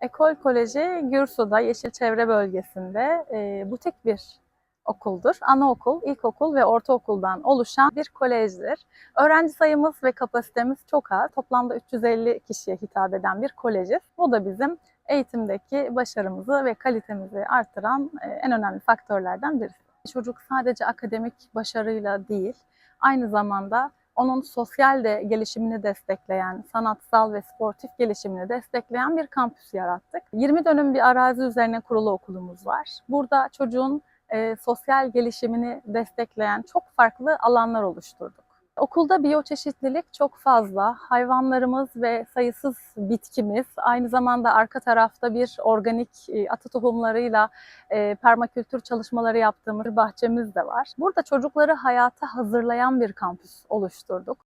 Ekol Koleji Gürsu'da Yeşil Çevre Bölgesi'nde e, butik bir okuldur. Anaokul, ilkokul ve ortaokuldan oluşan bir kolejdir. Öğrenci sayımız ve kapasitemiz çok az. Toplamda 350 kişiye hitap eden bir kolejiz. Bu da bizim eğitimdeki başarımızı ve kalitemizi artıran e, en önemli faktörlerden birisi. Çocuk sadece akademik başarıyla değil, aynı zamanda onun sosyal de gelişimini destekleyen, sanatsal ve sportif gelişimini destekleyen bir kampüs yarattık. 20 dönüm bir arazi üzerine kurulu okulumuz var. Burada çocuğun e, sosyal gelişimini destekleyen çok farklı alanlar oluşturduk. Okulda biyoçeşitlilik çok fazla. Hayvanlarımız ve sayısız bitkimiz, aynı zamanda arka tarafta bir organik e, atı tohumlarıyla e, permakültür çalışmaları yaptığımız bahçemiz de var. Burada çocukları hayata hazırlayan bir kampüs oluşturduk.